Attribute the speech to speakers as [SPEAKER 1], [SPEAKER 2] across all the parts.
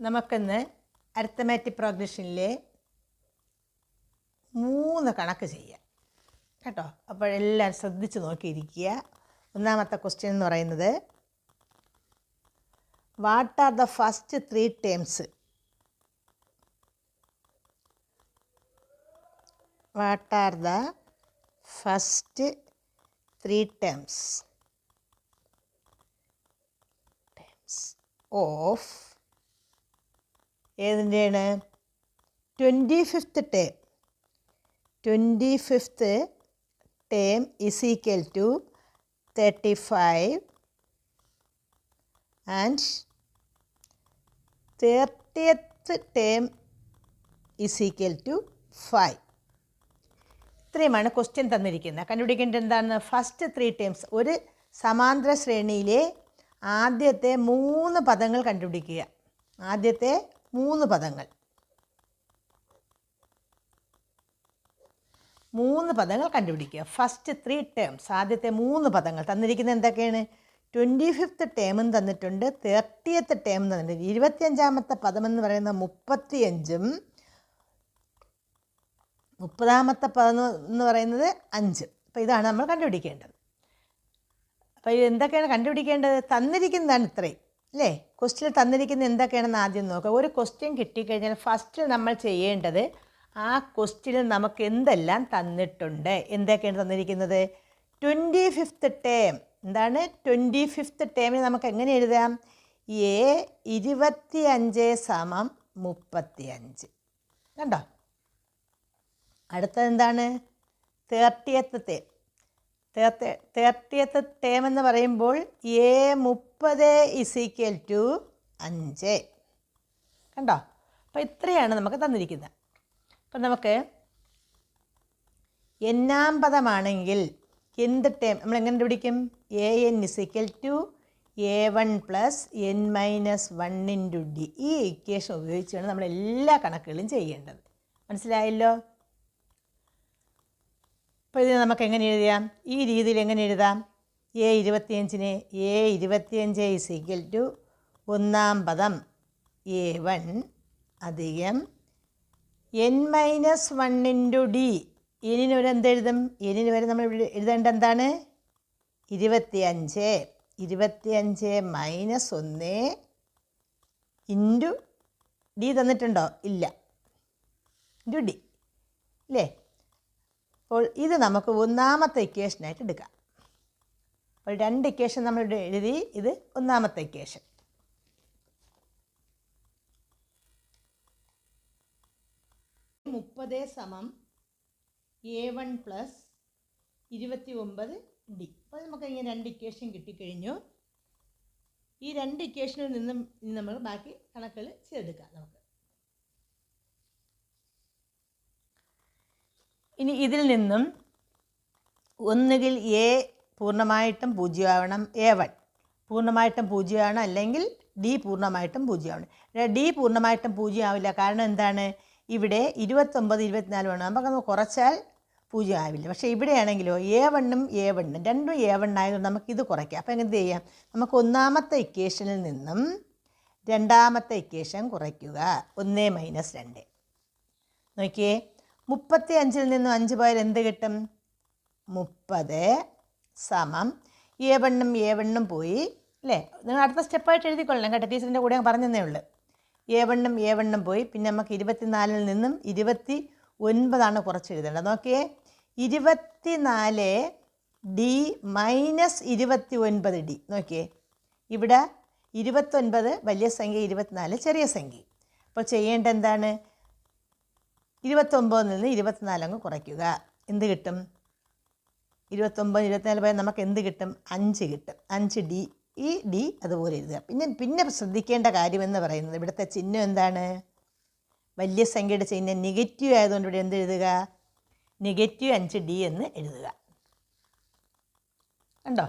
[SPEAKER 1] നമുക്കിന്ന് അരിത്തമാറ്റിക് പ്രോഗ്രഷനിലെ മൂന്ന് കണക്ക് ചെയ്യാം. കേട്ടോ? അപ്പോൾ ശ്രദ്ധിച്ച് നോക്കിയിരിക്കുക. ഒന്നാമത്തെ ക്വസ്റ്റ്യൻ എന്ന് പറയുന്നത് what are the first three terms what are the first three terms terms of ഏതിന്റെയാണ്? Twenty fifth term twenty fifth term is equal to thirty five and thirtieth term is equal to five ഇത്രയുമാണ് question തന്നിരിക്കുന്നത്. കണ്ടുപിടിക്കേണ്ടത് എന്താണ്? First three terms ഒരു സമാന്തര ശ്രേണിയിലെ ആദ്യത്തെ മൂന്ന് പദങ്ങൾ കണ്ടുപിടിക്കുക. ആദ്യത്തെ മൂന്ന് പദങ്ങൾ. മൂന്ന് പദങ്ങൾ കണ്ടുപിടിക്കുക. ഫസ്റ്റ് ത്രീ ടേംസ് ആദ്യത്തെ മൂന്ന് പദങ്ങൾ തന്നിരിക്കുന്നത് എന്തൊക്കെയാണ്? ട്വന്റി ഫിഫ്ത്ത് ടേമും തന്നിട്ടുണ്ട്. തേർട്ടിയത്ത് ടേം തന്നിട്ടുണ്ട്. ഇരുപത്തിയഞ്ചാമത്തെ പദമെന്ന് പറയുന്ന മുപ്പത്തിയഞ്ചും മുപ്പതാമത്തെ പദം എന്ന് പറയുന്നത് അഞ്ച്. അപ്പോൾ ഇതാണ് നമ്മൾ കണ്ടുപിടിക്കേണ്ടത്. അപ്പോൾ എന്തൊക്കെയാണ് കണ്ടുപിടിക്കേണ്ടത്? തന്നിരിക്കുന്നതാണ് ഇത്രയും. അല്ലേ ക്വസ്റ്റ്യൻ തന്നിരിക്കുന്നത് എന്തൊക്കെയാണെന്ന് ആദ്യം നോക്കുക ഒരു ക്വസ്റ്റ്യൻ കിട്ടിക്കഴിഞ്ഞാൽ ഫസ്റ്റ് നമ്മൾ ചെയ്യേണ്ടത് ആ ക്വസ്റ്റ്യനിൽ നമുക്ക് എന്തെല്ലാം തന്നിട്ടുണ്ട്? എന്തൊക്കെയാണ് തന്നിരിക്കുന്നത്? ട്വന്റി ഫിഫ്ത്ത് ടേം എന്താണ്? ട്വന്റി ഫിഫ്ത്ത് ടേമിന് നമുക്ക് എങ്ങനെ എഴുതാം? എ ഇരുപത്തി അഞ്ച് സമം മുപ്പത്തി അഞ്ച് കണ്ടോ? അടുത്തത് എന്താണ്? തേർട്ടിയത്ത് തേർട്ടി തേർട്ടിയത്ത് ടേം എന്ന് പറയുമ്പോൾ എ മുപ്പത് ഇസിക്കൽ ടു അഞ്ച്. കണ്ടോ? അപ്പോൾ ഇത്രയാണ് നമുക്ക് തന്നിരിക്കുന്നത്. അപ്പം നമുക്ക് എന്നാം പദമാണെങ്കിൽ എന്ത് ടേം നമ്മൾ എങ്ങനെ പിടിക്കും A N is equal to A one plus N minus one into D ഈ ഇക്വേഷൻ ഉപയോഗിച്ചാണ് നമ്മൾ എല്ലാ കണക്കുകളും ചെയ്യേണ്ടത്. മനസ്സിലായല്ലോ? അപ്പോൾ ഇതിനെ നമുക്ക് എങ്ങനെ എഴുതാം ഈ രീതിയിൽ എങ്ങനെ എഴുതാം? എ ഇരുപത്തിയഞ്ചിന് എ ഇരുപത്തിയഞ്ച് ഇസ് ഈക്വൽ ടു ഒന്നാം പദം എ വൺ അധികം N minus one into D എനിന് വരെ എന്തെഴുതും എനിന് വരെ നമ്മൾ എഴുതേണ്ട എന്താണ്? ഇരുപത്തിയഞ്ച്. ഇരുപത്തിയഞ്ച് മൈനസ് ഒന്ന് ഇന്റു ഡി തന്നിട്ടുണ്ടോ? ഇല്ല. ഇന്റു ഡി ഇല്ലേ? അപ്പോൾ ഇത് നമുക്ക് ഒന്നാമത്തെ ഇക്വേഷനായിട്ട് എടുക്കാം. അപ്പോൾ രണ്ട് ഇക്വേഷൻ നമ്മൾ എഴുതി ഇത് ഒന്നാമത്തെ ഇക്വേഷൻ മുപ്പത് സമം എ വൺ പ്ലസ് ഇരുപത്തി ഒമ്പത് ഡി അപ്പോൾ നമുക്ക് ഇങ്ങനെ രണ്ട് ഇക്വേഷൻ കിട്ടിക്കഴിഞ്ഞു. ഈ രണ്ട് ഇക്വേഷനിൽ നിന്നും നമ്മൾ ബാക്കി കണക്കുകൾ ചെയ്തെടുക്കാം നമുക്ക്. ഇനി ഇതിൽ നിന്നും ഒന്നുകിൽ എ പൂർണമായിട്ടും പൂജ്യമാവണം എ വൺ പൂർണമായിട്ടും പൂജ്യമാണ് അല്ലെങ്കിൽ ഡി പൂർണമായിട്ടും പൂജ്യമാവണം ഡി പൂർണമായിട്ടും പൂജ്യമാവില്ല. കാരണം എന്താണ്? ഇവിടെ ഇരുപത്തൊമ്പത് ഇരുപത്തിനാല് വേണം. നമുക്ക് നമ്മൾ കുറച്ചാൽ പൂജ്യം ആവില്ല പക്ഷേ ഇവിടെയാണെങ്കിലോ എ വണ്ണും എ വണ്ണും രണ്ടും എ വൺ ആയതുകൊണ്ട് നമുക്കിത് കുറയ്ക്കാം. അപ്പോൾ എന്ത് ചെയ്യാം? നമുക്ക് ഒന്നാമത്തെ ഇക്വേഷനിൽ നിന്നും രണ്ടാമത്തെ ഇക്വേഷൻ കുറയ്ക്കുക. ഒന്ന് മൈനസ് രണ്ട്. നോക്കിയേ. മുപ്പത്തി അഞ്ചിൽ നിന്നും അഞ്ച് പോയാൽ എന്ത് കിട്ടും? മുപ്പത് സമം. എ വണ്ണും എ വണ്ണും പോയി അല്ലേ? നിങ്ങൾ അടുത്ത സ്റ്റെപ്പായിട്ട് എഴുതിക്കൊള്ളണം കേട്ടോ ടീച്ചറിന്റെ കൂടെ ഞാൻ പറഞ്ഞതേ ഉള്ളൂ. എ വണ്ണും എ വണ്ണും പോയി പിന്നെ നമുക്ക് ഇരുപത്തിനാലിൽ നിന്നും ഇരുപത്തി ഒൻപതാണ് കുറച്ച് എഴുതേണ്ടത്. നോക്കിയേ ഇരുപത്തിനാല് ഡി മൈനസ് ഇരുപത്തി ഒൻപത് ഡി. നോക്കിയേ ഇവിടെ ഇരുപത്തൊൻപത് വലിയ സംഖ്യ ഇരുപത്തിനാല് ചെറിയ സംഖ്യ. അപ്പോൾ ചെയ്യേണ്ട എന്താണ്? ഇരുപത്തൊമ്പതിൽ നിന്ന് ഇരുപത്തിനാല് അങ്ങ് കുറയ്ക്കുക. എന്ത് കിട്ടും? ഇരുപത്തൊമ്പത് ഇരുപത്തിനാല് പോയാൽ നമുക്ക് എന്ത് കിട്ടും? അഞ്ച് കിട്ടും. അഞ്ച് ഡി ഈ ഡി അതുപോലെ എഴുതുക. പിന്നെ പിന്നെ ശ്രദ്ധിക്കേണ്ട കാര്യമെന്ന് പറയുന്നത് ഇവിടുത്തെ ചിഹ്നം എന്താണ്? വലിയ സംഖ്യയുടെ ചിഹ്നം നെഗറ്റീവ് ആയതുകൊണ്ട് ഇവിടെ എന്ത് എഴുതുക? നെഗറ്റീവ് അഞ്ച് ഡി എന്ന് എഴുതുക. കണ്ടോ?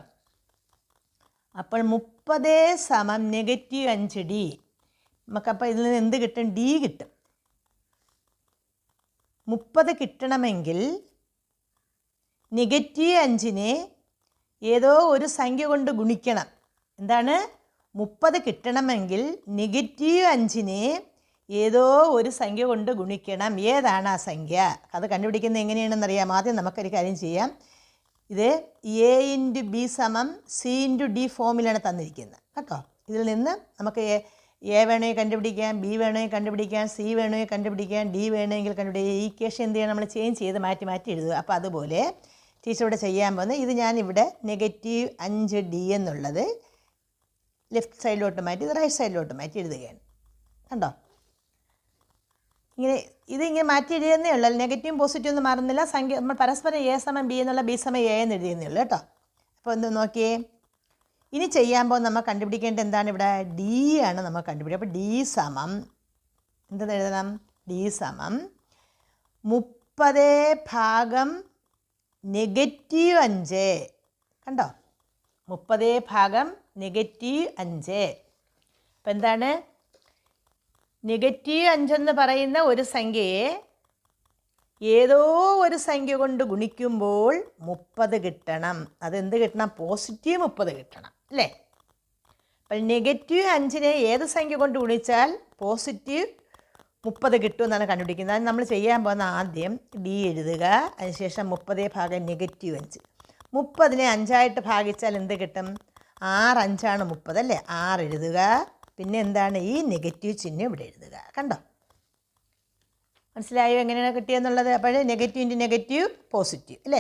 [SPEAKER 1] അപ്പോൾ മുപ്പത് സമം നെഗറ്റീവ് അഞ്ച് ഡി. നമുക്കപ്പോൾ ഇതിൽ നിന്ന് എന്ത് കിട്ടും? ഡി കിട്ടും. മുപ്പത് കിട്ടണമെങ്കിൽ നെഗറ്റീവ് അഞ്ചിനെ ഏതോ ഒരു സംഖ്യ കൊണ്ട് ഗുണിക്കണം. എന്താണ്? മുപ്പത് കിട്ടണമെങ്കിൽ നെഗറ്റീവ് അഞ്ചിനെ ഏതോ ഒരു സംഖ്യ കൊണ്ട് ഗുണിക്കണം. ഏതാണ് ആ സംഖ്യ? അത് കണ്ടുപിടിക്കുന്നത് എങ്ങനെയാണെന്ന് അറിയാം ആദ്യം നമുക്കൊരു കാര്യം ചെയ്യാം. ഇത് എ ഇന്റു ബി സമം സി ഇന്റു ഡി ഫോമിലാണ് തന്നിരിക്കുന്നത്. കേട്ടോ? ഇതിൽ നിന്ന് നമുക്ക് എ വേണമെങ്കിൽ കണ്ടുപിടിക്കാം ബി വേണമെങ്കിൽ കണ്ടുപിടിക്കാം സി വേണമെങ്കിൽ കണ്ടുപിടിക്കാം ഡി വേണമെങ്കിൽ കണ്ടുപിടിക്കാം. ഈ ഇക്വേഷൻ എന്ത് ചെയ്യണം? നമ്മൾ ചേഞ്ച് ചെയ്ത് മാറ്റി മാറ്റി എഴുതുക. അപ്പോൾ അതുപോലെ ടീച്ചർ ഇവിടെ ചെയ്യാൻ പോകുന്നത് ഇത് ഞാനിവിടെ നെഗറ്റീവ് അഞ്ച് ഡി എന്നുള്ളത് ലെഫ്റ്റ് സൈഡിലോട്ട് മാറ്റി ഇത് റൈറ്റ് സൈഡിലോട്ട് മാറ്റി എഴുതുകയാണ്. കണ്ടോ? ഇങ്ങനെ ഇതിങ്ങനെ മാറ്റി എഴുതുന്നേ ഉള്ളൂ. നെഗറ്റീവും പോസിറ്റീവ് ഒന്നും മാറുന്നില്ല. സംഖ്യ നമ്മൾ പരസ്പരം എ സമം ബി എന്നുള്ള ബി സമം എ എന്ന് എഴുതുന്നേ ഉള്ളൂ കേട്ടോ. അപ്പോൾ ഒന്ന് നോക്കിയേ? ഇനി ചെയ്യാൻ പോകുന്ന നമ്മൾ കണ്ടുപിടിക്കേണ്ടത് എന്താണ്? ഇവിടെ ഡി ആണ് നമ്മൾ കണ്ടുപിടിക്കുക. അപ്പോൾ ഡി സമം എന്തെന്ന് എഴുതണം? ഡി സമം മുപ്പത് ഭാഗം നെഗറ്റീവ് അഞ്ച്. കണ്ടോ? മുപ്പത് ഭാഗം നെഗറ്റീവ് അഞ്ച്. അപ്പം എന്താണ്? നെഗറ്റീവ് അഞ്ചെന്ന് പറയുന്ന ഒരു സംഖ്യയെ ഏതോ ഒരു സംഖ്യ കൊണ്ട് ഗുണിക്കുമ്പോൾ മുപ്പത് കിട്ടണം. അതെന്ത് കിട്ടണം? പോസിറ്റീവ് മുപ്പത് കിട്ടണം. അല്ലേ? അപ്പോൾ നെഗറ്റീവ് അഞ്ചിനെ ഏത് സംഖ്യ കൊണ്ട് ഗുണിച്ചാൽ പോസിറ്റീവ് മുപ്പത് കിട്ടും എന്നാണ് കണ്ടുപിടിക്കുന്നത്. അത് നമ്മൾ ചെയ്യാൻ പോകുന്ന ആദ്യം ഡി എഴുതുക. അതിനുശേഷം മുപ്പതേ ഭാഗം നെഗറ്റീവ് അഞ്ച്. മുപ്പതിനെ അഞ്ചായിട്ട് ഭാഗിച്ചാൽ എന്ത് കിട്ടും? ആറ് അഞ്ചാണ് മുപ്പത് അല്ലേ? ആറ് എഴുതുക. പിന്നെ എന്താണ്? ഈ നെഗറ്റീവ് ചിഹ്നം ഇവിടെ എഴുതുക. കണ്ടോ? മനസ്സിലായോ എങ്ങനെയാണ് കിട്ടിയെന്നുള്ളത്? അപ്പോൾ നെഗറ്റീവ് നെഗറ്റീവ് പോസിറ്റീവ് അല്ലേ?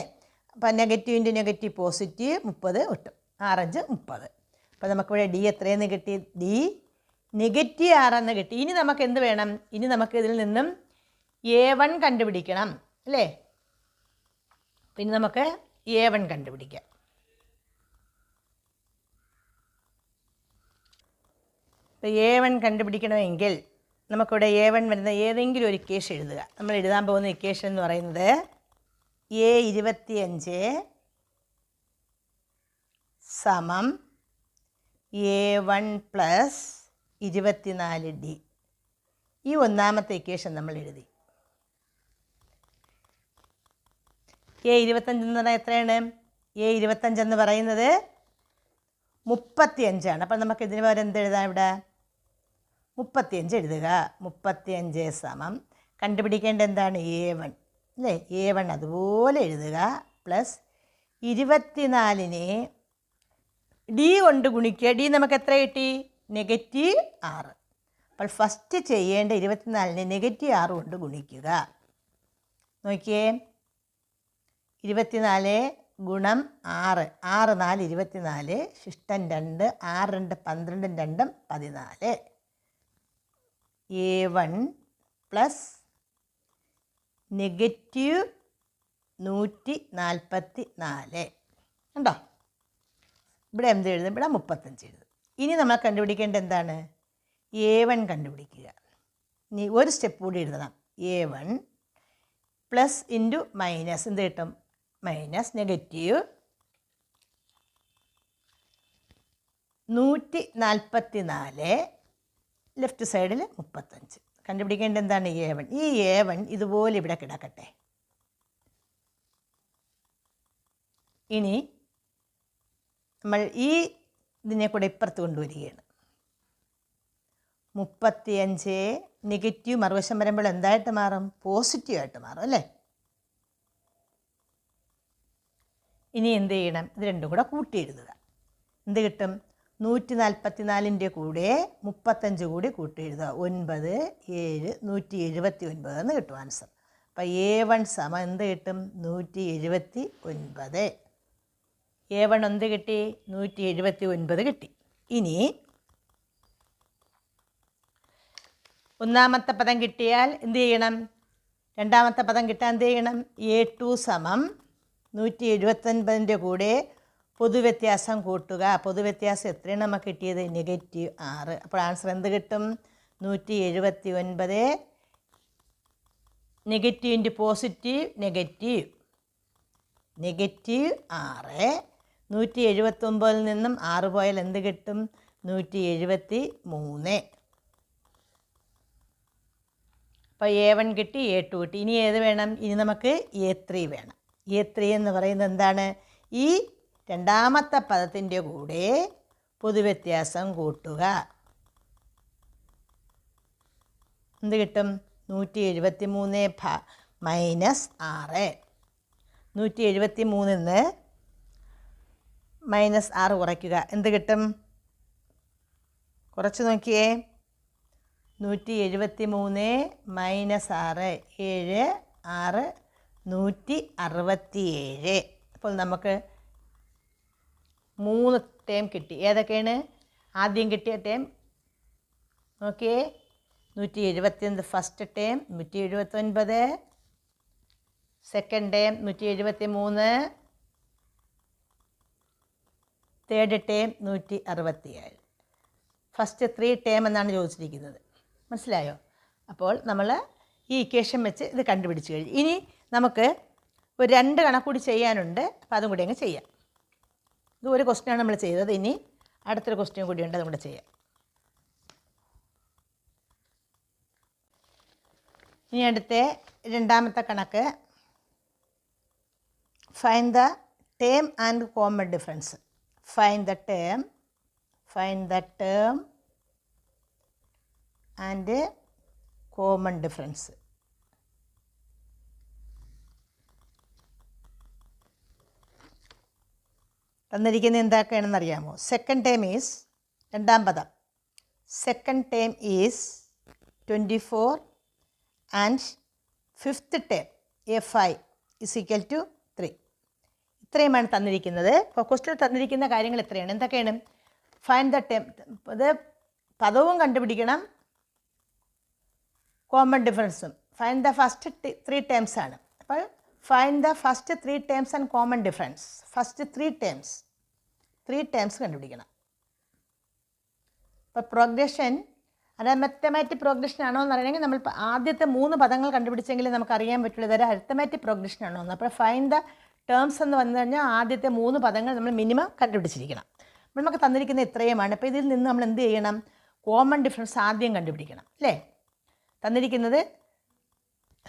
[SPEAKER 1] അപ്പോൾ നെഗറ്റീവ് നെഗറ്റീവ് പോസിറ്റീവ് മുപ്പത് കിട്ടും ആറഞ്ച് മുപ്പത്. അപ്പോൾ നമുക്കിവിടെ ഡി എത്രയെന്ന് കിട്ടി? ഡി നെഗറ്റീവ് ആറെന്ന് കിട്ടി. ഇനി നമുക്ക് എന്ത് വേണം? ഇനി നമുക്ക് ഇതിൽ നിന്നും എ വൺ കണ്ടുപിടിക്കണം അല്ലേ? പിന്നെ നമുക്ക് എ വൺ കണ്ടുപിടിക്കാം. ഇപ്പോൾ എ വൺ കണ്ടുപിടിക്കണമെങ്കിൽ നമുക്കിവിടെ എ വൺ വരുന്ന ഏതെങ്കിലും ഒരു ഇക്വേഷൻ എഴുതുക. നമ്മൾ എഴുതാൻ പോകുന്ന ഇക്വേഷൻ എന്ന് പറയുന്നത് എ ഇരുപത്തിയഞ്ച് സമം എ വൺ പ്ലസ് ഇരുപത്തിനാല് ഡി ഈ ഒന്നാമത്തെ ഇക്വേഷൻ നമ്മൾ എഴുതി. എ ഇരുപത്തഞ്ചെന്ന് പറഞ്ഞാൽ എത്രയാണ്? എ ഇരുപത്തഞ്ചെന്ന് പറയുന്നത് മുപ്പത്തിയഞ്ചാണ്. അപ്പം നമുക്ക് ഇതിന് പകരം എന്ത് എഴുതാം ഇവിടെ? മുപ്പത്തിയഞ്ച് എഴുതുക. മുപ്പത്തിയഞ്ച് സമം. കണ്ടുപിടിക്കേണ്ട എന്താണ്? എ വൺ അല്ലേ? എ വൺ അതുപോലെ എഴുതുക. പ്ലസ് ഇരുപത്തിനാലിനെ ഡി കൊണ്ട് ഗുണിക്കുക. ഡി നമുക്ക് എത്ര കിട്ടി? നെഗറ്റീവ് ആറ്. അപ്പോൾ ഫസ്റ്റ് ചെയ്യേണ്ട ഇരുപത്തിനാലിനെ നെഗറ്റീവ് ആറ് കൊണ്ട് ഗുണിക്കുക. നോക്കിയേ. ഇരുപത്തിനാല് ഗുണം ആറ്. ആറ് നാല് ഇരുപത്തിനാല് ശിഷ്ടൻ രണ്ട് ആറ് രണ്ട് പന്ത്രണ്ടും രണ്ടും പതിനാല്. എ വൺ പ്ലസ് നെഗറ്റീവ് നൂറ്റി നാൽപ്പത്തി നാല് കണ്ടോ? ഇവിടെ എന്ത് എഴുതും ഇവിടെ മുപ്പത്തഞ്ച് എഴുതും ഇനി നമ്മൾ കണ്ടുപിടിക്കേണ്ട എന്താണ്? എ വൺ കണ്ടുപിടിക്കുക. ഇനി ഒരു സ്റ്റെപ്പ് കൂടി എഴുതണം. A one plus into minus എന്ത് കിട്ടും? മൈനസ് നെഗറ്റീവ് നൂറ്റി നാൽപ്പത്തി നാല് ലെഫ്റ്റ് സൈഡിൽ മുപ്പത്തഞ്ച്. കണ്ടുപിടിക്കേണ്ട എന്താണ്? എ വൺ ഈ എ വൺ ഇതുപോലെ ഇവിടെ കിടക്കട്ടെ. ഇനി നമ്മൾ ഈ ഇതിനെ കൂടെ ഇപ്പുറത്ത് കൊണ്ടുവരികയാണ്. മുപ്പത്തിയഞ്ച് നെഗറ്റീവ് മറുവശം വരുമ്പോൾ എന്തായിട്ട് മാറും? പോസിറ്റീവായിട്ട് മാറും അല്ലേ? ഇനി എന്ത് ചെയ്യണം? ഇത് രണ്ടും കൂടെ കൂട്ടി എഴുതുക. എന്ത് കിട്ടും? നൂറ്റി നാൽപ്പത്തി നാലിന്റെ കൂടെ മുപ്പത്തഞ്ച് കൂടി കൂട്ടി എഴുതുക. ഒൻപത് ഏഴ് നൂറ്റി എഴുപത്തി ഒൻപത് എന്ന് കിട്ടും ആൻസർ അപ്പോൾ എ വൺ സമ എന്ത് കിട്ടും? നൂറ്റി എഴുപത്തി ഒൻപത് എ വൺ എന്ത് കിട്ടി? നൂറ്റി എഴുപത്തി ഒൻപത് കിട്ടി. ഇനി ഒന്നാമത്തെ പദം കിട്ടിയാൽ എന്ത് ചെയ്യണം? രണ്ടാമത്തെ പദം കിട്ടാൻ എന്ത് ചെയ്യണം? എ ടു സമം നൂറ്റി എഴുപത്തൊൻപതിന്റെ കൂടെ പൊതുവ്യത്യാസം കൂട്ടുക. പൊതുവ്യത്യാസം എത്രയാണ് നമുക്ക് കിട്ടിയത്? നെഗറ്റീവ് ആറ്. അപ്പോൾ ആൻസർ എന്ത് കിട്ടും? നൂറ്റി എഴുപത്തി ഒൻപത് നെഗറ്റീവിന്റെ പോസിറ്റീവ് നെഗറ്റീവ്. നെഗറ്റീവ് ആറ്. നൂറ്റി എഴുപത്തൊമ്പതിൽ നിന്നും ആറ് പോയാൽ എന്ത് കിട്ടും? നൂറ്റി എഴുപത്തി മൂന്ന് അപ്പോൾ എ വൺ കിട്ടി എ ടു കിട്ടി. ഇനി ഏത് വേണം? ഇനി നമുക്ക് എ ത്രീ വേണം. എ ത്രീ എന്ന് പറയുന്നത് എന്താണ്? ഈ രണ്ടാമത്തെ പദത്തിന്റെ കൂടെ പൊതുവ്യത്യാസം കൂട്ടുക. എന്ത് കിട്ടും? നൂറ്റി എഴുപത്തി മൂന്ന് ഭ മൈനസ് ആറ്. നൂറ്റി എഴുപത്തി മൂന്നിൽ നിന്ന് മൈനസ് ആറ് കുറയ്ക്കുക. എന്ത് കിട്ടും? കുറച്ച് നോക്കിയേ. നൂറ്റി എഴുപത്തി മൂന്ന് മൈനസ് ആറ് ഏഴ് ആറ് നൂറ്റി അറുപത്തി ഏഴ് അപ്പോൾ നമുക്ക് മൂന്ന് ടേം കിട്ടി. ഏതൊക്കെയാണ്? ആദ്യം കിട്ടിയ ടേം നോക്കിയേ. നൂറ്റി എഴുപത്തിയൊന്ന് ഫസ്റ്റ് ടേം നൂറ്റി എഴുപത്തൊൻപത്. സെക്കൻഡ് ടേം നൂറ്റി എഴുപത്തി മൂന്ന് തേർഡ് ടേം നൂറ്റി അറുപത്തിയേഴ് ഫസ്റ്റ് ത്രീ ടേം എന്നാണ് ചോദിച്ചിരിക്കുന്നത്. മനസ്സിലായോ? അപ്പോൾ നമ്മൾ ഈ ഇക്വേഷൻ വെച്ച് ഇത് കണ്ടുപിടിച്ച് കഴിഞ്ഞു. ഇനി നമുക്ക് ഒരു രണ്ട് കണക്കൂടി ചെയ്യാനുണ്ട്. അപ്പോൾ അതും കൂടി അങ്ങ് ചെയ്യാം. ഇത് ഒരു ക്വസ്റ്റ്യനാണ് നമ്മൾ ചെയ്തത്. ഇനി അടുത്തൊരു ക്വസ്റ്റ്യൻ കൂടി അതും കൂടെ ചെയ്യാം. ഇനി അടുത്ത രണ്ടാമത്തെ കണക്ക്. Find the term and common difference find the term. Find the term. And common difference. തന്നിരിക്കുന്നത് എന്താക്കുകയാണെന്ന് അറിയാമോ സെക്കൻഡ് ടേം ഈസ് രണ്ടാം പദം second term is twenty four and fifth term A five is equal to ഇത്രയുമാണ് തന്നിരിക്കുന്നത്. Question തന്നിരിക്കുന്ന കാര്യങ്ങൾ എത്രയാണ്? എന്തൊക്കെയാണ്? ഫൈൻ ദ ടെം ഇത് പദവും കണ്ടുപിടിക്കണം. Common ഡിഫറൻസും find the first three terms ആണ്. അപ്പോൾ find the first three terms and common difference first three terms three terms കണ്ടുപിടിക്കണം. അപ്പോൾ പ്രോഗ്രഷൻ അതായത് മെത്തമാറ്റിക് പ്രോഗ്രഷൻ ആണോ എന്ന് അറിയണമെങ്കിൽ നമ്മൾ ആദ്യത്തെ മൂന്ന് പദങ്ങൾ കണ്ടുപിടിച്ചെങ്കിൽ നമുക്ക് അറിയാൻ പറ്റുള്ളൂ. ഇതൊരു അരിത്തമാറ്റിക് പ്രോഗ്രഷൻ ആണോ എന്ന്. അപ്പോൾ ഫൈൻ ദ ടേംസ് എന്ന് വന്നു കഴിഞ്ഞാൽ ആദ്യത്തെ മൂന്ന് പദങ്ങൾ നമ്മൾ മിനിമം കണ്ടുപിടിച്ചിരിക്കണം. നമുക്ക് തന്നിരിക്കുന്ന ഇത്രയുമാണ്. അപ്പോൾ ഇതിൽ നിന്ന് നമ്മൾ എന്ത് ചെയ്യണം? കോമൺ ഡിഫറൻസ് ആദ്യം കണ്ടുപിടിക്കണം. അല്ലേ? തന്നിരിക്കുന്നത്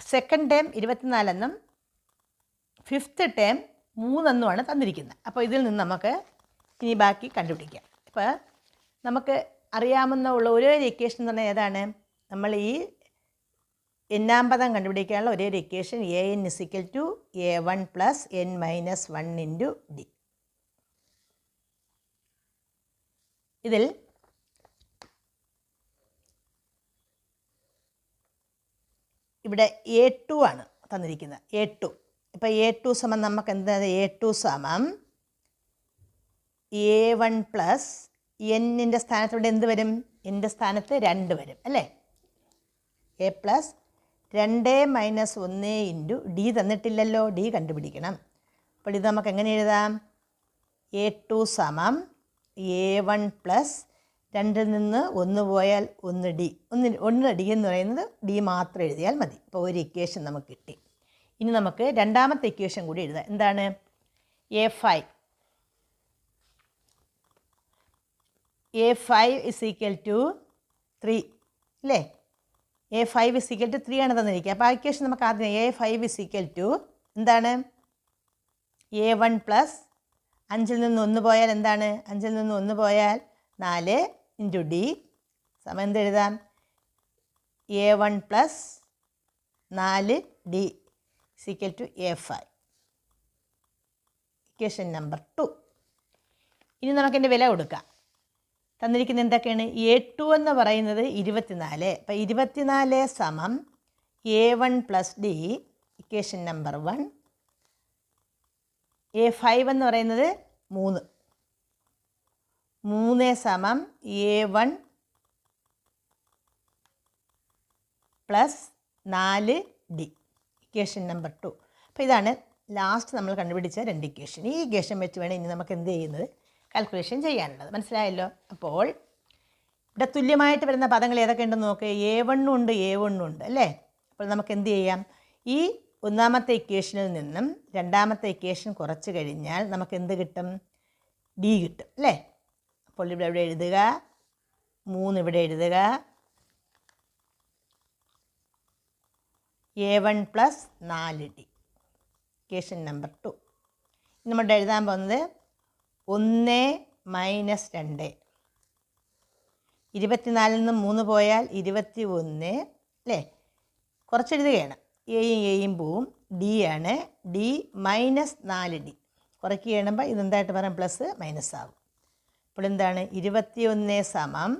[SPEAKER 1] സെക്കൻഡ് ടേം ഇരുപത്തിനാലെന്നും ഫിഫ്ത്ത് ടേം മൂന്നെന്നുമാണ് തന്നിരിക്കുന്നത്. അപ്പോൾ ഇതിൽ നിന്ന് നമുക്ക് ഇനി ബാക്കി കണ്ടുപിടിക്കാം. ഇപ്പോൾ നമുക്ക് അറിയാവുന്ന ഉള്ള ഒരു ഇക്വേഷൻ എന്ന് പറഞ്ഞാൽ ഏതാണ്? നമ്മൾ ഈ എന്നാം പദം കണ്ടുപിടിക്കാനുള്ള ഒരേ ഒരു equation A N is equal to A one plus N minus one into D ഇതിൽ ഇവിടെ എ ടു ആണ് തന്നിരിക്കുന്നത്. എ ടു ഇപ്പോൾ എ ടു സമം നമുക്ക് എന്താ എ ടു സമം എ വൺ പ്ലസ് എന്നിന്റെ സ്ഥാനത്ത് ഇവിടെ എന്ത് വരും? എന്റെ സ്ഥാനത്ത് രണ്ട് വരും അല്ലേ? എ പ്ലസ് രണ്ട് മൈനസ് ഒന്ന് ഇന്റു ഡി തന്നിട്ടില്ലല്ലോ ഡി കണ്ടുപിടിക്കണം. അപ്പോൾ ഇത് നമുക്ക് എങ്ങനെ എഴുതാം? എ ടു സമം എ വൺ പ്ലസ് രണ്ടിൽ നിന്ന് ഒന്ന് പോയാൽ ഒന്ന് ഡി. ഒന്ന് ഒന്ന് ഡി എന്ന് പറയുന്നത് ഡി മാത്രം എഴുതിയാൽ മതി. അപ്പോൾ ഒരു ഇക്വേഷൻ നമുക്ക് കിട്ടി. ഇനി നമുക്ക് രണ്ടാമത്തെ ഇക്വേഷൻ കൂടി എഴുതാം. എന്താണ്? A five. A five is equal to three അല്ലേ? A five is equal to three ആണ് തന്നിരിക്കുക. അപ്പോൾ ആ ഇക്വേഷൻ നമുക്ക് ആദ്യം A five is equal to എന്താണ്? എ വൺ പ്ലസ് അഞ്ചിൽ നിന്ന് ഒന്ന് പോയാൽ എന്താണ്? അഞ്ചിൽ നിന്ന് ഒന്ന് പോയാൽ നാല് ഇന്റു ഡി സമയം എന്ത് എഴുതാം? എ വൺ പ്ലസ് നാല് D equal to A five equation number two ഇനി നമുക്കിന്റെ വില കൊടുക്കാം. തന്നിരിക്കുന്നത് എന്തൊക്കെയാണ്? എ ടു എന്ന് പറയുന്നത് ഇരുപത്തിനാല്. അപ്പം ഇരുപത്തിനാല് സമം A one plus D equation number one A five എന്ന് പറയുന്നത് മൂന്ന്. മൂന്ന് സമം എ വൺ പ്ലസ് നാല് ഡി ഇക്വേഷൻ നമ്പർ ടു അപ്പോൾ ഇതാണ് ലാസ്റ്റ് നമ്മൾ കണ്ടുപിടിച്ച രണ്ട് ഇക്വേഷൻ ഈ ഇക്വേഷൻ വെച്ച് വേണം ഇനി നമുക്ക് എന്ത് ചെയ്യുന്നത്? കാൽക്കുലേഷൻ ചെയ്യാനുള്ളത്. മനസ്സിലായല്ലോ? അപ്പോൾ ഇവിടെ തുല്യമായിട്ട് വരുന്ന പദങ്ങൾ ഏതൊക്കെ ഉണ്ടെന്ന് നോക്ക്. എ വണ്ണുണ്ട് എ വണ്ണുണ്ട് അല്ലേ? അപ്പോൾ നമുക്ക് എന്ത് ചെയ്യാം? ഈ ഒന്നാമത്തെ ഇക്വേഷനിൽ നിന്നും രണ്ടാമത്തെ ഇക്വേഷൻ കുറച്ച് കഴിഞ്ഞാൽ നമുക്ക് എന്ത് കിട്ടും? ഡി കിട്ടും അല്ലേ? അപ്പോൾ ഇവിടെ ഇവിടെ എഴുതുക? മൂന്ന് ഇവിടെ എഴുതുക. എ വൺ പ്ലസ് നാല് ഡി ഇക്വേഷൻ നമ്പർ ടു നമ്മുടെ എഴുതാൻ പോകുന്നത് ഒന്ന് മൈനസ് രണ്ട്. ഇരുപത്തിനാലിൽ നിന്ന് മൂന്ന് പോയാൽ ഇരുപത്തി ഒന്ന് അല്ലേ? കുറച്ചെഴുതുകയാണ്. എയും എയും പോവും. ഡി ആണ്. ഡി മൈനസ് നാല് ഡി. കുറയ്ക്കുകയാണുമ്പോൾ ഇതെന്തായിട്ട് പറയാം? പ്ലസ് മൈനസ് ആകും അപ്പോൾ എന്താണ്? ഇരുപത്തി ഒന്ന് സമം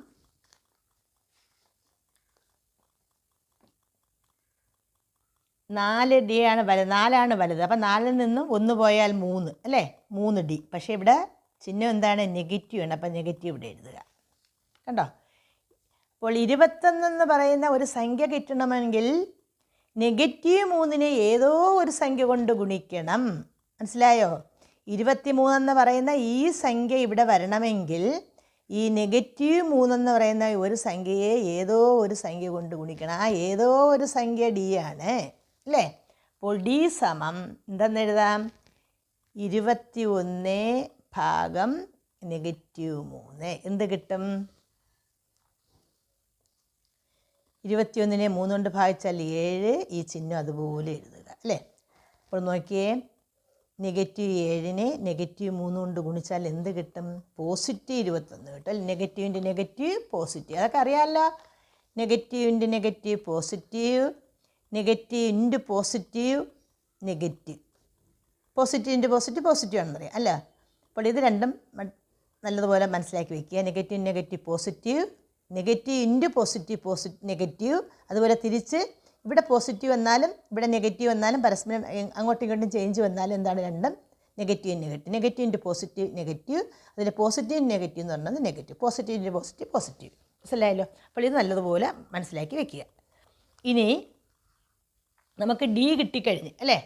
[SPEAKER 1] നാല് ഡി ആണ് വലുത്. നാലാണ് വലുത്. അപ്പം നാലിൽ നിന്നും ഒന്ന് പോയാൽ മൂന്ന് അല്ലേ? മൂന്ന് ഡി. പക്ഷേ ഇവിടെ ചിഹ്നം എന്താണ്? നെഗറ്റീവ് ആണ്. അപ്പം നെഗറ്റീവ് ഇവിടെ എഴുതുക. കണ്ടോ? അപ്പോൾ ഇരുപത്തൊന്നെന്ന് പറയുന്ന ഒരു സംഖ്യ കിട്ടണമെങ്കിൽ നെഗറ്റീവ് മൂന്നിനെ ഏതോ ഒരു സംഖ്യ കൊണ്ട് ഗുണിക്കണം. മനസ്സിലായോ? ഇരുപത്തി മൂന്നെന്ന് പറയുന്ന ഈ സംഖ്യ ഇവിടെ വരണമെങ്കിൽ ഈ നെഗറ്റീവ് മൂന്നെന്ന് പറയുന്ന ഒരു സംഖ്യയെ ഏതോ ഒരു സംഖ്യ കൊണ്ട് ഗുണിക്കണം. ആ ഏതോ ഒരു സംഖ്യ ഡി ആണ്. അല്ലേ? അപ്പോൾ ഡി സമം. എന്തെന്ന് എഴുതാം? ഇരുപത്തി ഒന്ന് ഭാഗം നെഗറ്റീവ് മൂന്ന്. എന്ത് കിട്ടും? ഇരുപത്തിയൊന്നിനെ മൂന്ന് കൊണ്ട് ഭാഗിച്ചാൽ ഏഴ് ഈ ചിഹ്നം അതുപോലെ എഴുതുക അല്ലേ? അപ്പോൾ നോക്കിയേ നെഗറ്റീവ് ഏഴിനെ നെഗറ്റീവ് മൂന്ന് കൊണ്ട് ഗുണിച്ചാൽ എന്ത് കിട്ടും? പോസിറ്റീവ് ഇരുപത്തൊന്ന് കിട്ടും അല്ലെ? നെഗറ്റീവിന്റെ നെഗറ്റീവ് പോസിറ്റീവ് അതൊക്കെ അറിയാമല്ലോ നെഗറ്റീവിന്റെ negative positive negative into positive negative പോസിറ്റീവിന്റെ positive positive ആണെന്നറിയാം അല്ല? അപ്പോൾ ഇത് രണ്ടും നല്ലതുപോലെ മനസ്സിലാക്കി വയ്ക്കുക. Negative negative positive negative into positive positive negative അതുപോലെ തിരിച്ച് ഇവിടെ പോസിറ്റീവ് വന്നാലും ഇവിടെ നെഗറ്റീവ് വന്നാലും പരസ്പരം അങ്ങോട്ടും ഇങ്ങോട്ടും ചേഞ്ച് വന്നാലും എന്താണ് രണ്ടും? Negative negative negative into positive negative അതിൽ പോസിറ്റീവ് നെഗറ്റീവ് എന്ന് പറയുന്നത് negative positive into positive positive മനസ്സിലായല്ലോ? അപ്പോൾ ഇത് നല്ലതുപോലെ മനസ്സിലാക്കി വെക്കുക ഇനി നമുക്ക് ഡി കിട്ടിക്കഴിഞ്ഞ് അല്ലേ?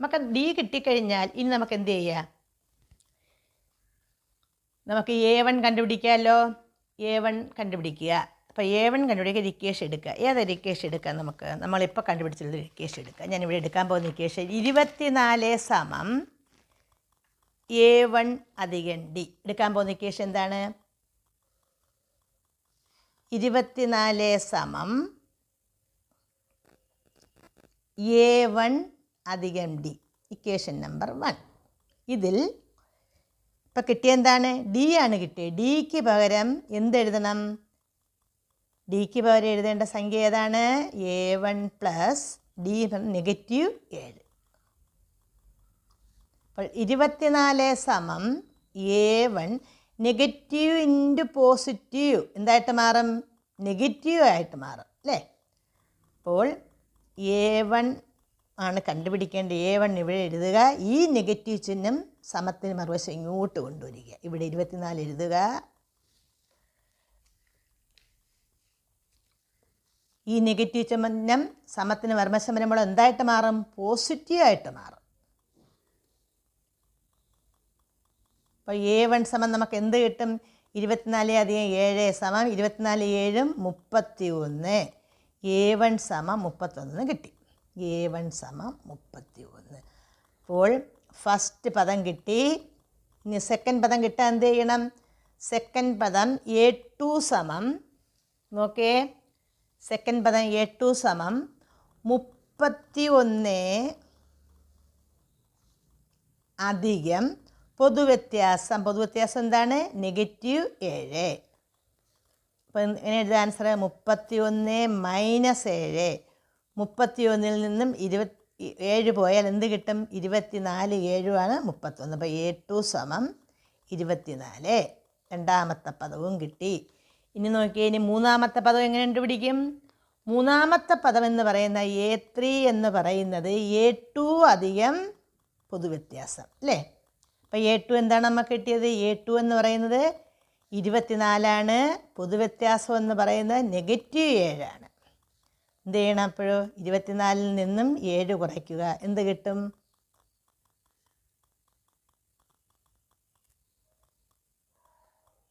[SPEAKER 1] നമുക്ക് ഡി കിട്ടിക്കഴിഞ്ഞാൽ ഇനി നമുക്ക് എന്ത് ചെയ്യാം? നമുക്ക് എ വൺ കണ്ടുപിടിക്കാമല്ലോ എ വൺ കണ്ടുപിടിക്കുക. അപ്പോൾ എ വൺ കണ്ടുപിടിക്കുക രിക്കേഷ് എടുക്കുക. ഏതാ രിക്കേഷ് എടുക്കുക നമുക്ക്? നമ്മളിപ്പോൾ കണ്ടുപിടിച്ചുള്ളത് രിക്കേഷ് എടുക്കുക. ഞാനിവിടെ എടുക്കാൻ പോകുന്ന റിക്കേഷ് ഇരുപത്തിനാല് സമം എ വൺ അധികം ഡി എടുക്കാൻ പോകുന്ന രിക്കേഷ് എന്താണ്? ഇരുപത്തിനാല് സമം എ വൺ അധികം ഡി ഇക്വേഷൻ നമ്പർ വൺ ഇതിൽ ഇപ്പം കിട്ടിയെന്താണ് ഡി ആണ് കിട്ടിയത് ഡിക്ക് പകരം എന്തെഴുതണം? ഡിക്ക് പകരം എഴുതേണ്ട സംഖ്യ ഏതാണ്? A one plus D negative ഏഴ്. അപ്പോൾ ഇരുപത്തിനാല് സമം A one negative into positive എന്തായിട്ട് മാറും? നെഗറ്റീവ് ആയിട്ട് മാറും അല്ലേ? അപ്പോൾ എ വൺ ആണ് കണ്ടുപിടിക്കേണ്ടത്. എ വൺ ഇവിടെ എഴുതുക. ഈ നെഗറ്റീവ് ചിഹ്നം സമത്തിന് മറുവശം ഇങ്ങോട്ട് കൊണ്ടുവരിക. ഇവിടെ ഇരുപത്തിനാല് എഴുതുക. ഈ നെഗറ്റീവ് ചമനം സമത്തിന് മർമ്മശം വരുമ്പോൾ എന്തായിട്ട് മാറും? പോസിറ്റീവ് ആയിട്ട് മാറും. അപ്പോൾ എ വൺ സമം നമുക്ക് എന്ത് കിട്ടും? ഇരുപത്തിനാല് അധികം ഏഴ് സമം ഇരുപത്തിനാല് ഏഴും മുപ്പത്തി ഒന്ന് എ വൺ സമം മുപ്പത്തൊന്ന് കിട്ടി. എ വൺ സമം മുപ്പത്തി ഒന്ന് അപ്പോൾ ഫസ്റ്റ് പദം കിട്ടി. ഇനി സെക്കൻഡ് പദം കിട്ടാൻ എന്ത് ചെയ്യണം? സെക്കൻഡ് പദം എ ടു സമം. നോക്കേ. സെക്കൻഡ് പദം എ ടു സമം. മുപ്പത്തി ഒന്ന് അധികം പൊതുവ്യത്യാസം. പൊതുവ്യത്യാസം എന്താണ്? നെഗറ്റീവ് ഏഴ്. അപ്പോൾ എങ്ങനെ എഴുതാൻ ആൻസർ മുപ്പത്തി ഒന്ന് മൈനസ് ഏഴ്. മുപ്പത്തി ഒന്നിൽ നിന്നും ഇരുപത്തി ഏഴ് പോയാൽ എന്ത് കിട്ടും? ഇരുപത്തിനാല് ഏഴുമാണ് മുപ്പത്തൊന്ന്. അപ്പോൾ എ ടു സമം ഇരുപത്തിനാല്. രണ്ടാമത്തെ പദവും കിട്ടി. ഇനി നോക്കിയാൽ ഇനി മൂന്നാമത്തെ പദം എങ്ങനെ കണ്ടുപിടിക്കും? മൂന്നാമത്തെ പദം എന്ന് പറയുന്ന എ ത്രീ എന്ന് പറയുന്നത് എ ടു അധികം പൊതുവ്യത്യാസം അല്ലേ? അപ്പോൾ എ ടു എന്താണ് നമുക്ക് കിട്ടിയത്? എ ടു എന്ന് പറയുന്നത് ഇരുപത്തിനാലാണ് പൊതുവ്യത്യാസം എന്ന് പറയുന്നത് നെഗറ്റീവ് ഏഴാണ് എന്ത് ചെയ്യണം? അപ്പോഴോ ഇരുപത്തിനാലിൽ നിന്നും ഏഴ് കുറയ്ക്കുക. എന്ത് കിട്ടും?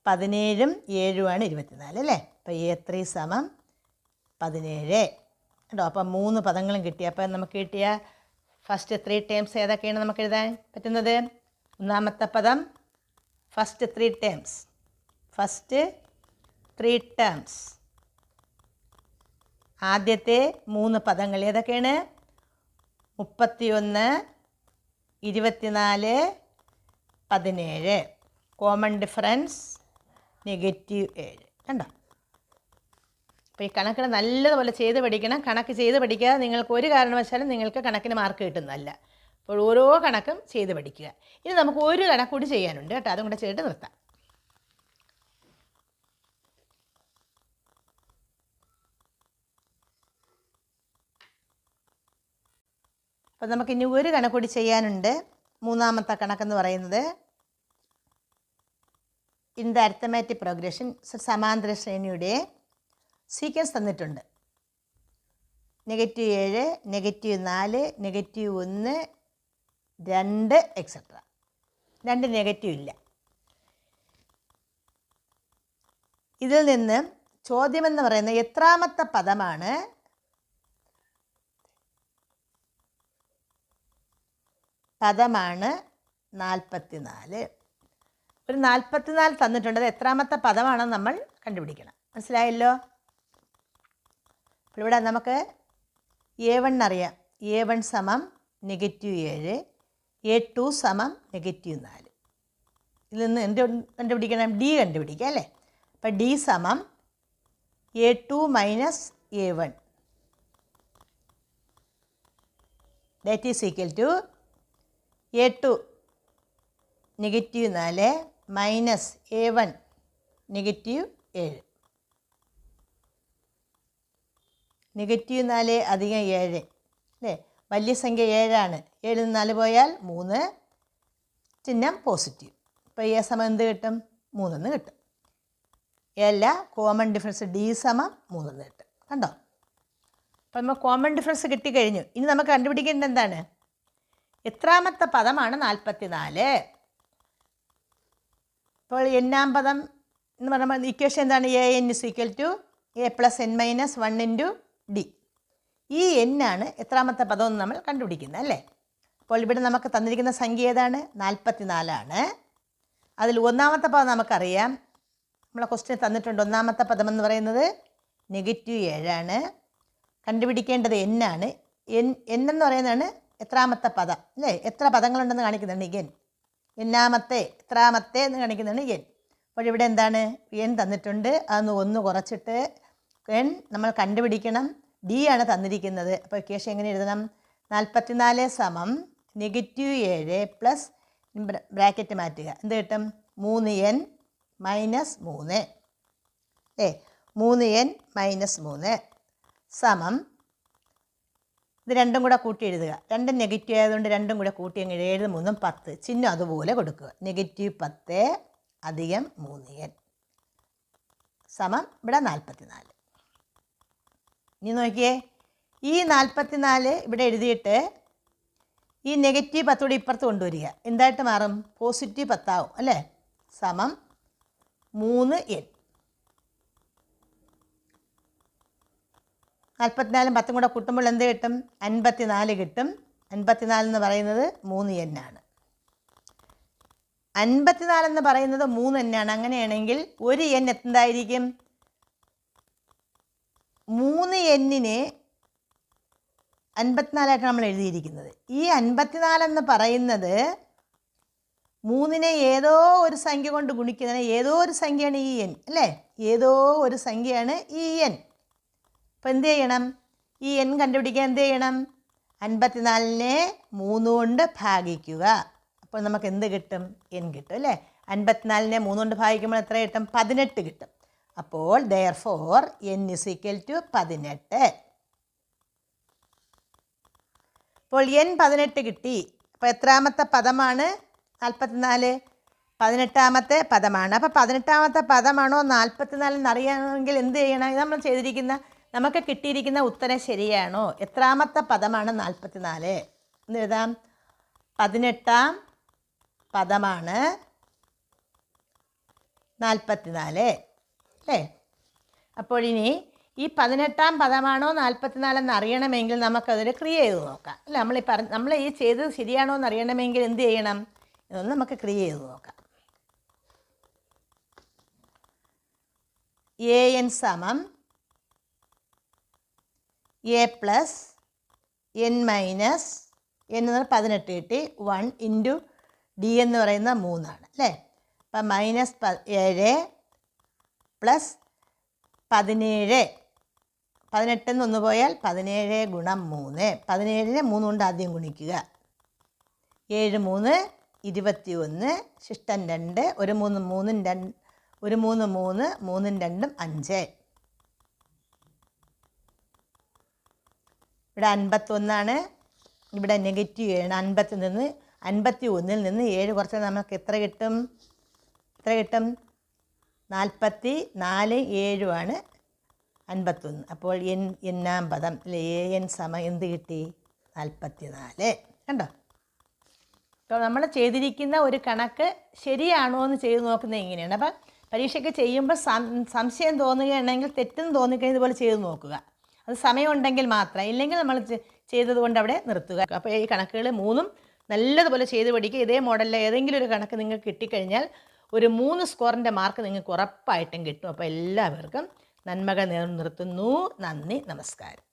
[SPEAKER 1] പതിനേഴും ഏഴുമാണ് ഇരുപത്തിനാല് അല്ലേ? അപ്പോൾ എ ത്രീ സമം പതിനേഴ്. കേട്ടോ അപ്പം മൂന്ന് പദങ്ങളും കിട്ടി. അപ്പം നമുക്ക് കിട്ടിയ ഫസ്റ്റ് ത്രീ ടേംസ് ഏതൊക്കെയാണ് നമുക്ക് എഴുതാൻ പറ്റുന്നത്? ഒന്നാമത്തെ പദം first three terms first three terms ആദ്യത്തെ മൂന്ന് പദങ്ങൾ ഏതൊക്കെയാണ്? മുപ്പത്തിയൊന്ന് ഇരുപത്തിനാല് പതിനേഴ്. കോമൺ ഡിഫറൻസ് നെഗറ്റീവ് ഏഴ്. കണ്ടോ? അപ്പോൾ ഈ കണക്കിന് നല്ലതുപോലെ ചെയ്ത് പഠിക്കണം. കണക്ക് ചെയ്ത് പഠിക്കാതെ നിങ്ങൾക്ക് ഒരു കാരണവശാലും നിങ്ങൾക്ക് കണക്കിന് മാർക്ക് കിട്ടുന്നതല്ല. അപ്പോൾ ഓരോ കണക്കും ചെയ്ത് പഠിക്കുക. ഇനി നമുക്ക് ഒരു കണക്ക് കൂടി ചെയ്യാനുണ്ട് കേട്ടോ. അതും കൂടെ ചെയ്തിട്ട് നിർത്താം. അപ്പോൾ നമുക്ക് ഇനി ഒരു കണക്ക് കൂടി ചെയ്യാനുണ്ട്. മൂന്നാമത്തെ കണക്കെന്ന് പറയുന്നത് ഇൻ ദ അരിത്തമാറ്റിക് പ്രോഗ്രഷൻ സമാന്തര ശ്രേണിയുടെ സീക്വൻസ് തന്നിട്ടുണ്ട്. നെഗറ്റീവ് ഏഴ് നെഗറ്റീവ് നാല് നെഗറ്റീവ് ഒന്ന് രണ്ട് എക്സെട്ര രണ്ട് നെഗറ്റീവ് ഇല്ല. ഇതിൽ നിന്ന് ചോദ്യമെന്ന് പറയുന്നത് എത്രാമത്തെ പദമാണ് പദമാണ് നാൽപ്പത്തിനാല് ഒരു നാൽപ്പത്തിനാല് തന്നിട്ടുണ്ട്. അത് എത്രാമത്തെ പദമാണെന്ന് നമ്മൾ കണ്ടുപിടിക്കണം. മനസ്സിലായല്ലോ? അപ്പോൾ ഇവിടെ നമുക്ക് എ വൺ അറിയാം. എ വൺ സമം നെഗറ്റീവ് ഏഴ് എ ടു സമം നെഗറ്റീവ് നാല്. ഇതിൽ നിന്ന് എന്ത് കണ്ടുപിടിക്കണം? ഡി കണ്ടുപിടിക്കാം അല്ലേ? അപ്പം ഡി സമം A two minus A one that is equal to A two negative നാല്. മൈനസ് എ വൺ നെഗറ്റീവ് ഏഴ്. നെഗറ്റീവ് നാല് അധികം ഏഴ്. അല്ലേ? വലിയ സംഖ്യ ഏഴാണ്. ഏഴിൽ നിന്ന് നാല് പോയാൽ മൂന്ന്. ചിഹ്നം പോസിറ്റീവ് അപ്പോൾ എ സമം എന്ത് കിട്ടും? മൂന്നെന്ന് കിട്ടും. അല്ല കോമൺ ഡിഫറൻസ് ഡി സമം മൂന്നെന്ന് കിട്ടും. കണ്ടോ? അപ്പോൾ നമ്മൾ കോമൺ ഡിഫറൻസ് കിട്ടിക്കഴിഞ്ഞു. ഇനി നമുക്ക് കണ്ടുപിടിക്കേണ്ടത് എന്താണ്? എത്രാമത്തെ പദമാണ് നാൽപ്പത്തി നാല് അപ്പോൾ എന്നാം പദം എന്ന് പറയുമ്പോൾ ഇക്വേഷൻ എന്താണ്? A N is equal to A plus N minus one into D ഈ എൻ ആണ് എത്രാമത്തെ പദം എന്ന് നമ്മൾ കണ്ടുപിടിക്കുന്നത് അല്ലേ? അപ്പോൾ ഇവിടെ നമുക്ക് തന്നിരിക്കുന്ന സംഖ്യ ഏതാണ്? നാൽപ്പത്തി നാലാണ് അതിൽ ഒന്നാമത്തെ പദം നമുക്കറിയാം. നമ്മളെ ക്വസ്റ്റ്യൻ തന്നിട്ടുണ്ട് ഒന്നാമത്തെ പദം എന്ന് പറയുന്നത് നെഗറ്റീവ് ഏഴാണ്. കണ്ടുപിടിക്കേണ്ടത് എൻ എൻ എന്ന് പറയുന്നതാണ് എത്രാമത്തെ പദം അല്ലേ? എത്ര പദങ്ങളുണ്ടെന്ന് കാണിക്കുന്നുണ്ട് ഇഗൻ. എന്നാമത്തെ എത്രാമത്തെ എന്ന് കാണിക്കുന്നുണ്ട് ഇഗൻ. അപ്പോൾ ഇവിടെ എന്താണ്? എൻ തന്നിട്ടുണ്ട്. അതൊന്ന് ഒന്ന് കുറച്ചിട്ട് എൻ നമ്മൾ കണ്ടുപിടിക്കണം. ഡി ആണ് തന്നിരിക്കുന്നത്. അപ്പോൾ ഇക്വേഷൻ എങ്ങനെ എഴുതണം? നാൽപ്പത്തിനാല് സമം നെഗറ്റീവ് ഏഴ് പ്ലസ് ബ്രാക്കറ്റ് മാറ്റുക. എന്ത് കിട്ടും? മൂന്ന് എൻ മൈനസ് മൂന്ന്. ഏ മൂന്ന് എൻ മൈനസ് മൂന്ന് സമം ഇത് രണ്ടും കൂടെ കൂട്ടി എഴുതുക. രണ്ടും നെഗറ്റീവ് ആയതുകൊണ്ട് രണ്ടും കൂടെ കൂട്ടി അങ്ങ് ഏഴ് മൂന്നും പത്ത്. ചിഹ്നം അതുപോലെ കൊടുക്കുക. നെഗറ്റീവ് പത്ത് അധികം മൂന്ന് എൻ സമം ഇവിടെ നാൽപ്പത്തി നാല് ഇനി നോക്കിയേ. ഈ നാൽപ്പത്തി നാല് ഇവിടെ എഴുതിയിട്ട് ഈ നെഗറ്റീവ് പത്തോടെ ഇപ്പുറത്ത് കൊണ്ടുവരിക. എന്തായിട്ട് മാറും? പോസിറ്റീവ് പത്താവും. അല്ലേ? സമം മൂന്ന് എൻ നാൽപ്പത്തിനാലും പത്തും കൂടെ കൂട്ടുമ്പോൾ എന്ത് കിട്ടും? അൻപത്തിനാല് കിട്ടും. അൻപത്തിനാല് എന്ന് പറയുന്നത് മൂന്ന് എന്നാണ് അൻപത്തിനാലെന്ന് പറയുന്നത് മൂന്ന് എന്നാണ് അങ്ങനെയാണെങ്കിൽ ഒരു എൻ എന്തായിരിക്കും മൂന്ന് എന്നിനെ അൻപത്തിനാലായിട്ട് നമ്മൾ എഴുതിയിരിക്കുന്നത്. ഈ അൻപത്തിനാലെന്ന് പറയുന്നത് മൂന്നിനെ ഏതോ ഒരു സംഖ്യ കൊണ്ട് ഗുണിക്കുന്നതിന് ഏതോ ഒരു സംഖ്യയാണ് ഈ എൻ അല്ലേ? ഏതോ ഒരു സംഖ്യയാണ് ഈ എൻ അപ്പോൾ എന്ത് ചെയ്യണം? ഈ എൻ കണ്ടുപിടിക്കാൻ എന്ത് ചെയ്യണം? അൻപത്തിനാലിനെ മൂന്ന് കൊണ്ട് ഭാഗിക്കുക. അപ്പോൾ നമുക്ക് എന്ത് കിട്ടും? എൻ കിട്ടും അല്ലേ? അൻപത്തിനാലിനെ മൂന്ന് കൊണ്ട് ഭാഗിക്കുമ്പോൾ എത്ര കിട്ടും? പതിനെട്ട് കിട്ടും. അപ്പോൾ therefore N is equal to പതിനെട്ട്. അപ്പോൾ എൻ പതിനെട്ട് കിട്ടി. അപ്പോൾ എത്രാമത്തെ പദമാണ്? നാൽപ്പത്തിനാല് പതിനെട്ടാമത്തെ പദമാണ്. അപ്പോൾ പതിനെട്ടാമത്തെ പദമാണോ നാൽപ്പത്തിനാലെന്ന് അറിയാമെങ്കിൽ എന്ത് ചെയ്യണം? നമ്മൾ ചെയ്തിരിക്കുന്ന നമുക്ക് കിട്ടിയിരിക്കുന്ന ഉത്തരം ശരിയാണോ? എത്രാമത്തെ പദമാണ് നാൽപ്പത്തിനാല്. എന്ന് എഴുതാം. പതിനെട്ടാം പദമാണ് നാൽപ്പത്തിനാല്. അല്ലേ? അപ്പോൾ ഇനി ഈ പതിനെട്ടാം പദമാണോ നാൽപ്പത്തിനാലെന്ന് അറിയണമെങ്കിൽ നമുക്കതൊരു ക്രിയ ചെയ്ത് നോക്കാം. അല്ല? നമ്മൾ ഈ പറ നമ്മൾ ഈ ചെയ്തത് ശരിയാണോ എന്ന് അറിയണമെങ്കിൽ എന്ത് ചെയ്യണം? ഇതൊന്ന് നമുക്ക് ക്രിയ ചെയ്ത് നോക്കാം. എ എൻ സമം A plus N minus N എന്ന് പറഞ്ഞാൽ പതിനെട്ട് കിട്ടി. വൺ ഇന്റു ഡി എന്ന് പറയുന്ന മൂന്നാണ് അല്ലേ? അപ്പം മൈനസ് പ ഏഴ് പ്ലസ് പതിനേഴ് പതിനെട്ടെന്ന് ഒന്ന് പോയാൽ പതിനേഴ് ഗുണം മൂന്ന്. പതിനേഴിനെ മൂന്ന് കൊണ്ട് ആദ്യം ഗുണിക്കുക. ഏഴ് മൂന്ന് ഇരുപത്തി ഒന്ന് ശിഷ്ടൻ രണ്ട് ഒരു മൂന്ന് മൂന്നും രണ്ട് ഒരു മൂന്ന് മൂന്ന് മൂന്നും രണ്ടും അഞ്ച്. ഇവിടെ അൻപത്തൊന്നാണ്. ഇവിടെ നെഗറ്റീവ് ഏഴാണ് അൻപത്തിൽ നിന്ന് അൻപത്തി ഒന്നിൽ നിന്ന് ഏഴ് കുറച്ച് നമുക്ക് എത്ര കിട്ടും? എത്ര കിട്ടും? നാൽപ്പത്തി നാല് ഏഴുമാണ് അൻപത്തൊന്ന്. അപ്പോൾ എൻ എന്നാം പദം അല്ലെ? എ എൻ സമ എന്ത് കിട്ടി? നാൽപ്പത്തി നാല് കണ്ടോ? അപ്പോൾ നമ്മൾ ചെയ്തിരിക്കുന്ന ഒരു കണക്ക് ശരിയാണോ എന്ന് ചെയ്ത് നോക്കുന്നത് എങ്ങനെയാണ്? അപ്പം പരീക്ഷയ്ക്ക് ചെയ്യുമ്പോൾ സംശയം തോന്നുകയാണെങ്കിൽ തെറ്റെന്ന് തോന്നിക്കഴിഞ്ഞ ഇതുപോലെ ചെയ്ത് നോക്കുക. അത് സമയമുണ്ടെങ്കിൽ മാത്രം. ഇല്ലെങ്കിൽ നമ്മൾ ചെയ്തതുകൊണ്ട് ചെയ്തത് കൊണ്ട് അവിടെ നിർത്തുക. അപ്പോൾ ഈ കണക്കുകൾ മൂന്നും നല്ലതുപോലെ ചെയ്ത് പഠിക്കുക. ഇതേ മോഡലിൽ ഏതെങ്കിലും ഒരു കണക്ക് നിങ്ങൾക്ക് കിട്ടിക്കഴിഞ്ഞാൽ ഒരു മൂന്ന് സ്കോറിന്റെ മാർക്ക് നിങ്ങൾക്ക് ഉറപ്പായിട്ടും കിട്ടും. അപ്പോൾ എല്ലാവർക്കും നന്മകൾ നേർ നിർത്തുന്നു. നന്ദി. നമസ്കാരം.